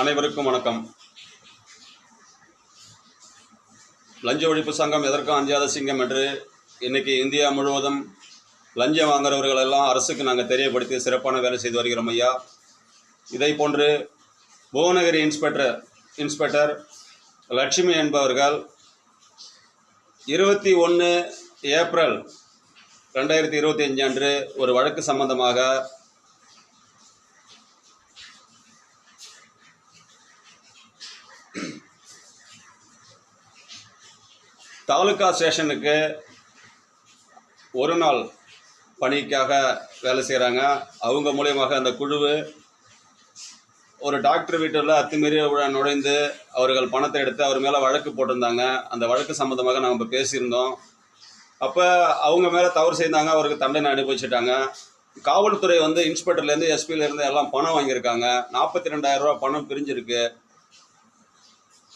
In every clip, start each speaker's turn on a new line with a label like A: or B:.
A: அனைவருக்கும் வணக்கம். லஞ்ச ஒழிப்பு சங்கம் எதற்கும் அஞ்சாத சிங்கம் என்று இன்னைக்கு இந்தியா முழுவதும் லஞ்சம் வாங்குறவர்கள் எல்லாம் அரசுக்கு நாங்கள் தெரியப்படுத்தி சிறப்பான வேலை செய்து வருகிறோம் ஐயா. இதை போன்று புவனகிரி இன்ஸ்பெக்டர் இன்ஸ்பெக்டர் லட்சுமி என்பவர்கள் இருபத்தி ஒன்று ஏப்ரல் ரெண்டாயிரத்தி இருபத்தி அஞ்சு அன்று ஒரு வழக்கு சம்பந்தமாக தாலுகா ஸ்டேஷனுக்கு ஒரு நாள் பணிக்காக வேலை செய்கிறாங்க அவங்க மூலியமாக அந்த குழுவு ஒரு டாக்டர் வீட்டில் அத்துமீறி நுழைந்து அவர்கள் பணத்தை எடுத்து அவர் மேலே வழக்கு போட்டிருந்தாங்க. அந்த வழக்கு சம்மந்தமாக நம்ம பேசியிருந்தோம். அப்போ அவங்க மேலே தவறு செய்தாங்க. அவருக்கு தண்டனை அனுபவிச்சிட்டாங்க. காவல்துறை வந்து இன்ஸ்பெக்டர்லேருந்து எஸ்பிலேருந்து எல்லாம் பணம் வாங்கியிருக்காங்க. நாற்பத்தி ரெண்டாயிரம் ரூபா பணம் பிரிஞ்சிருக்கு.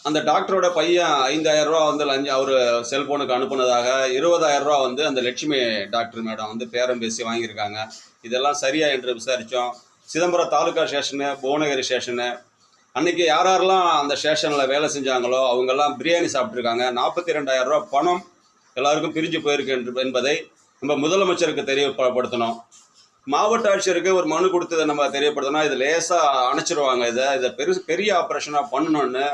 A: அந்த டாக்டரோட பையன் ஐந்தாயிரம் ரூபா வந்து லஞ்ச அவர் செல்போனுக்கு அனுப்புனதாக இருபதாயிரம் ரூபா வந்து அந்த லட்சுமி டாக்டர் மேடம் வந்து பேரம் பேசி வாங்கியிருக்காங்க. இதெல்லாம் சரியா என்று விசாரித்தோம் சிதம்பரம் தாலுகா ஸ்டேஷனு புவனகிரி ஸ்டேஷனு. அன்னைக்கு யார் யாரெல்லாம் அந்த ஸ்டேஷனில் வேலை செஞ்சாங்களோ அவங்கெல்லாம் பிரியாணி சாப்பிட்ருக்காங்க நாற்பத்தி ரெண்டாயிரம் ரூபா பணம் எல்லாருக்கும் பிரிஞ்சு போயிருக்கு என்று என்பதை நம்ம முதலமைச்சருக்கு தெரியப்படுத்தணும். மாவட்ட ஆட்சியருக்கு ஒரு மனு கொடுத்ததை நம்ம தெரியப்படுத்தணும் இது லேசாக அணைச்சிருவாங்க இதை. இதை பெரு பெரிய ஆப்ரேஷனாக பண்ணணும்னு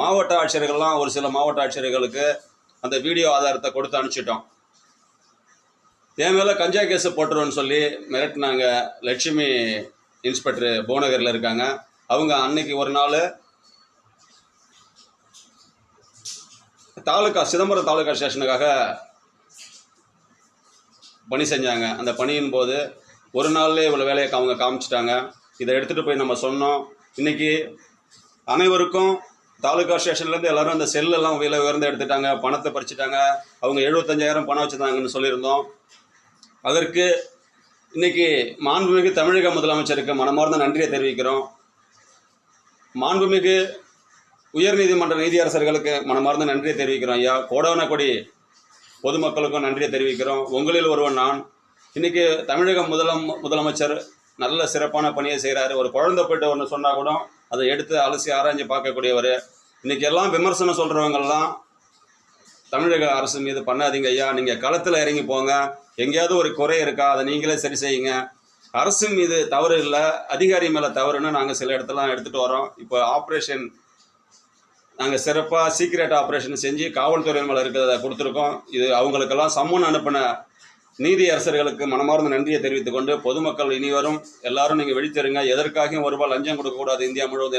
A: மாவட்ட ஆட்சியர்கள்லாம் ஒரு சில மாவட்ட ஆட்சியர்களுக்கு அந்த வீடியோ ஆதாரத்தை கொடுத்து அனுப்பிச்சிட்டோம். என் மேலே கஞ்சா கேஸை போட்டுருவோன்னு சொல்லி மிரட்டினாங்க லட்சுமி இன்ஸ்பெக்டர் புவனகரில் இருக்காங்க. அவங்க அன்னைக்கு ஒரு நாள் தாலுகா சிதம்பரம் தாலுகா ஸ்டேஷனுக்காக பணி செஞ்சாங்க. அந்த பணியின் போது ஒரு நாள்லேயே இவ்வளோ வேலையை அவங்க காமிச்சிட்டாங்க. இதை எடுத்துகிட்டு போய் நம்ம சொன்னோம். இன்னைக்கு அனைவருக்கும் தாலுகா ஸ்டேஷன்லேருந்து எல்லாரும் அந்த செல்லெல்லாம் விலை உயர்ந்து எடுத்துட்டாங்க பணத்தை பறிச்சிட்டாங்க. அவங்க எழுபத்தஞ்சாயிரம் பணம் வச்சுருந்தாங்கன்னு சொல்லியிருந்தோம். அதற்கு இன்னைக்கு மாண்புமிகு தமிழக முதலமைச்சருக்கு மனமார்ந்த நன்றியை தெரிவிக்கிறோம். மாண்புமிகு உயர்நீதிமன்ற நீதியரசர்களுக்கு மனமார்ந்த நன்றியை தெரிவிக்கிறோம் ஐயா. கோடவனக்கொடி பொதுமக்களுக்கும் நன்றியை தெரிவிக்கிறோம். உங்களில் ஒருவன் நான். இன்னைக்கு தமிழக முதலம் முதலமைச்சர் நல்ல சிறப்பான பணியை செய்கிறாரு ஒரு குழந்தை போயிட்டு ஒன்று சொன்னால் கூட அதை எடுத்து அலசி ஆராய்ஞ்சு பார்க்கக்கூடியவர். இன்றைக்கி எல்லாம் விமர்சனம் சொல்கிறவங்கெல்லாம் தமிழக அரசு மீது பண்ணாதீங்க ஐயா. நீங்கள் களத்தில் இறங்கி போங்க. எங்கேயாவது ஒரு குறை இருக்கா அதை நீங்களே சரி செய்யுங்க. அரசு மீது தவறு இல்லை அதிகாரி மேலே தவறுன்னு நாங்கள் சில இடத்துலாம் எடுத்துகிட்டு வரோம். இப்போ ஆப்ரேஷன் நாங்கள் சிறப்பாக சீக்ரெட் ஆப்ரேஷன் செஞ்சு காவல்துறை மேலே இருக்கிறத கொடுத்துருக்கோம். இது அவங்களுக்கெல்லாம் சம்மன் அனுப்பின நீதி அரசர்களுக்கு மனமார்ந்த நன்றியை தெரிவித்துக் கொண்டு பொதுமக்கள் இனிவரும் எல்லாரும் நீங்கள் விழித்தெருங்க. எதற்காகவும் ஒருபால் லஞ்சம் கொடுக்கக்கூடாது. இந்தியா முழுவதும்